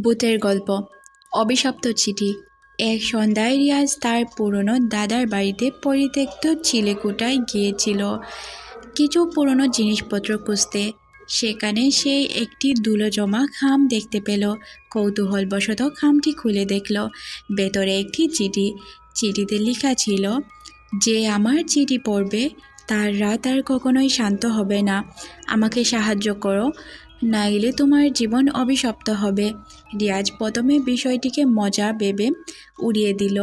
ভূতের গল্প। অভিশপ্ত চিঠি। এক সন্ধ্যায় রিয়াজ তার পুরনো দাদার বাড়িতে পরিত্যক্ত চিলেকোঠায় গিয়েছিল। কিছু পুরনো জিনিসপত্র খুঁজতে। সেখানে সে একটি ধুলো জমা খাম দেখতে পেল। কৌতূহলবশত খামটি খুলে দেখল। ভেতরে একটি চিঠি। চিঠিতে লেখা ছিল, যে আমার চিঠি পড়বে, তার রাত আর কখনোই শান্ত হবে না। আমাকে সাহায্য করো। নাইলে তোমার জীবন অভিশপ্ত হবে। রিয়াজ প্রথমে বিষয়টিকে মজা ভেবে উড়িয়ে দিল।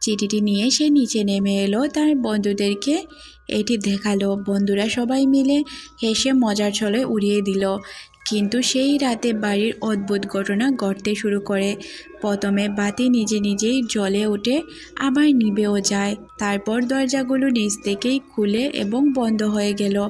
চিঠিটি নিয়ে সে নিচে নেমে এলো, তার বন্ধুদেরকে এটি দেখাল। বন্ধুরা সবাই মিলে হেসে মজার ছলে উড়িয়ে দিল। কিন্তু সেই রাতে বাড়ির অদ্ভুত ঘটনা ঘটতে শুরু করে। প্রথমে বাতি নিজে নিজেই জ্বলে ওঠে, আবার নিভেও যায়। তারপর দরজাগুলো নিচ থেকেই খুলে এবং বন্ধ হয়ে গেল।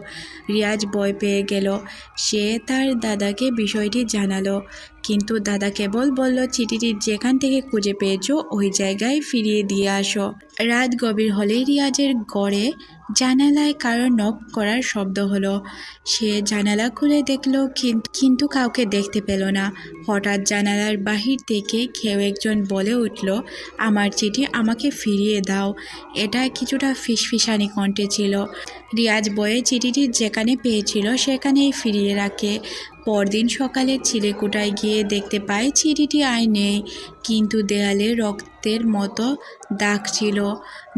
রিয়াজ ভয় পেয়ে গেল। সে তার দাদাকে বিষয়টি জানালো। কিন্তু দাদা কেবল বলল, চিঠিটি যেখান থেকে খুঁজে পেয়েছ, ওই জায়গায় ফিরিয়ে দিয়ে আসো। রাত গভীর হলেই রিয়াজের গড়ে জানালায় কারও নখ করার শব্দ হলো। সে জানালা খুলে দেখল, কিন- কিন্তু কাউকে দেখতে পেল না। হঠাৎ জানালার বাহির থেকে কেউ একজন বলে উঠল, আমার চিঠি আমাকে ফিরিয়ে দাও। এটা কিছুটা ফিসফিসানি কণ্ঠে ছিল। রিয়াজ বয়ে চিঠিটি যেখানে পেয়েছিল সেখানেই ফিরিয়ে রাখে। পরদিন সকালে চিলেকুটায় গিয়ে দেখতে পায় চিঠিটি আয় নেই, কিন্তু দেয়ালে রক্তের মতো দাগ ছিল।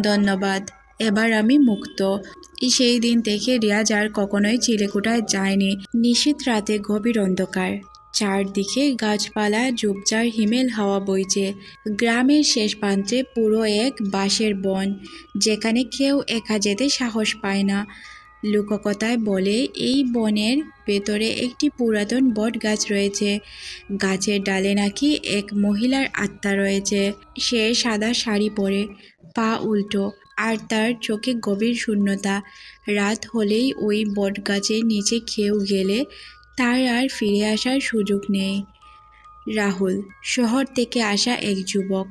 ধন্যবাদ, এবার আমি মুক্ত। সেই দিন থেকে রিয়াজ আর কখনোই চিলেকুটায় যায়নি। নিশীত রাতে গভীর অন্ধকার। চারদিকে গাছপালা ঝোপঝাড় হিমেল হাওয়া বইছে। গ্রামের শেষ প্রান্তে পুরো এক বাঁশের বন, যেখানে কেউ একা যেতে সাহস পায় না। লোককথায় বলে, এই বনের ভেতরে একটি পুরাতন বট গাছ রয়েছে। গাছের ডালে নাকি এক মহিলার আত্মা রয়েছে। সে সাদা শাড়ি পরে, পা উল্টো, আর তার চোখে গভীর শূন্যতা। রাত হলেই ওই বট গাছের নিচে কেউ গেলে তার আর ফিরে আসার সুযোগ নেই। রাহুল, শহর থেকে আসা এক যুবক।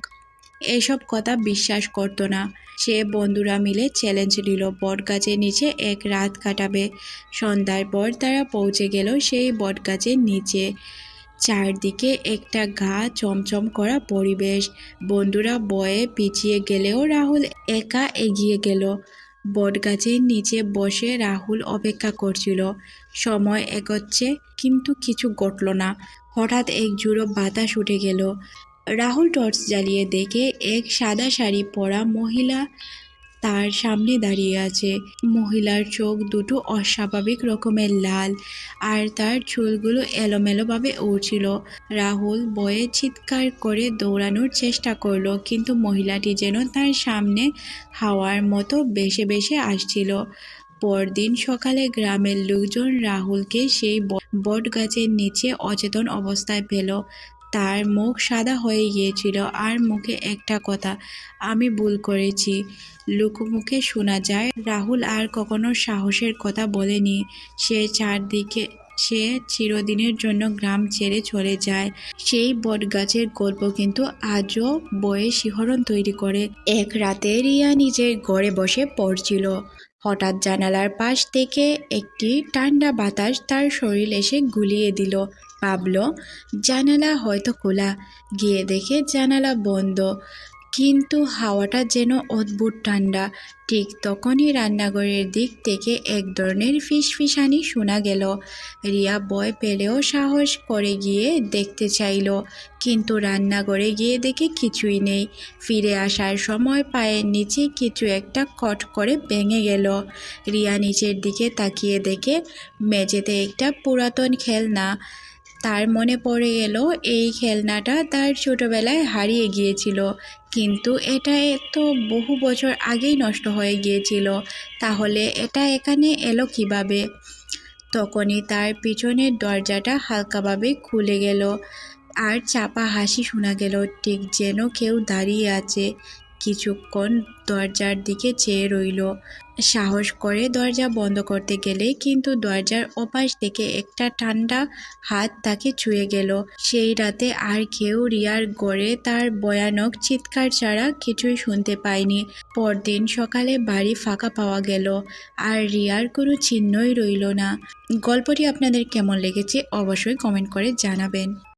এসব কথা বিশ্বাস করতো না। সে বন্ধুরা মিলে চ্যালেঞ্জ নিল। বটগাছের নিচে এক রাত কাটাবে। সন্ধ্যার পর তারা পৌঁছে গেল সেই বটগাছের নিচে। চারদিকে একটা গা চমচম করা পরিবেশ। বন্ধুরা বয়ে পিছিয়ে গেলেও রাহুল একা এগিয়ে গেল। বটগাছের নিচে বসে রাহুল অপেক্ষা করছিল। সময় এগোচ্ছে, কিন্তু কিছু ঘটল না। হঠাৎ এক জুড়ো বাতাস উঠে গেল। রাহুল টর্চ জ্বালিয়ে দেখে এক সাদা শাড়ি পরা মহিলা তার সামনে দাঁড়িয়ে আছে। মহিলার চোখ দুটো অস্বাভাবিক রকমের লাল আর তার চুলগুলো এলোমেলোভাবে উড়ছিল। রাহুল বয়ে চিৎকার করে দৌড়ানোর চেষ্টা করল, কিন্তু মহিলাটি যেন তার সামনে হাওয়ার মতো বেশে বেশে আসছিল। পরদিন সকালে গ্রামের লোকজন রাহুলকে সেই বট গাছের নিচে অচেতন অবস্থায় পেল। তার মুখ সাদা হয়ে গিয়েছিল। আর মুখে একটা কথা, আমি ভুল করেছি। লোকমুখে শোনা যায়, রাহুল আর কখনো সাহসের কথা বলেনি। সে চারদিকে, সে চিরদিনের জন্য গ্রাম ছেড়ে চলে যায়। সেই বটগাছের গল্প কিন্তু আজও বয়ে শিহরণ তৈরি করে। এক রাতে রিয়া নিজের ঘরে বসে পড়ছিল। হঠাৎ জানালার পাশ থেকে একটি ঠান্ডা বাতাস তার শরীর এসে গুলিয়ে দিল। ভাবল জানালা হয়তো খোলা। গিয়ে দেখে জানালা বন্ধ। কিন্তু হাওয়াটা যেন অদ্ভুত ঠান্ডা। ঠিক তখনই রান্নাঘরের দিক থেকে এক ধরনের ফিসফিসানি শোনা গেল। রিয়া ভয় পেলেও সাহস করে গিয়ে দেখতে চাইল। কিন্তু রান্নাঘরে গিয়ে দেখে কিছুই নেই। ফিরে আসার সময় পায়ের নিচে কিছু একটা কট করে ভেঙে গেল। রিয়া নিচের দিকে তাকিয়ে দেখে, মেঝেতে একটা পুরাতন খেলনা তার মনে পড়ে গেল এই খেলনাটা তার ছোটবেলায় হারিয়ে গিয়েছিল। কিন্তু এটা তো বহু বছর আগেই নষ্ট হয়ে গিয়েছিল। তাহলে এটা এখানে এলো কীভাবে? তখনই তার পিছনের দরজাটা হালকাভাবে খুলে গেল। আর চাপা হাসি শোনা গেল, ঠিক যেন কেউ দাঁড়িয়ে আছে। কিছুক্ষণ দরজার দিকে চেয়ে রইল। সাহস করে দরজা বন্ধ করতে গেলে কিন্তু দরজার ওপাশ থেকে একটা ঠান্ডা হাত তাকে ছুঁয়ে গেল। সেই রাতে আর কেউ রিয়ার গড়ে তার ভয়ানক চিৎকার ছাড়া কিছুই শুনতে পায়নি। পরদিন সকালে বাড়ি ফাঁকা পাওয়া গেল, আর রিয়ার কোনো চিহ্নই রইল না। গল্পটি আপনাদের কেমন লেগেছে অবশ্যই কমেন্ট করে জানাবেন।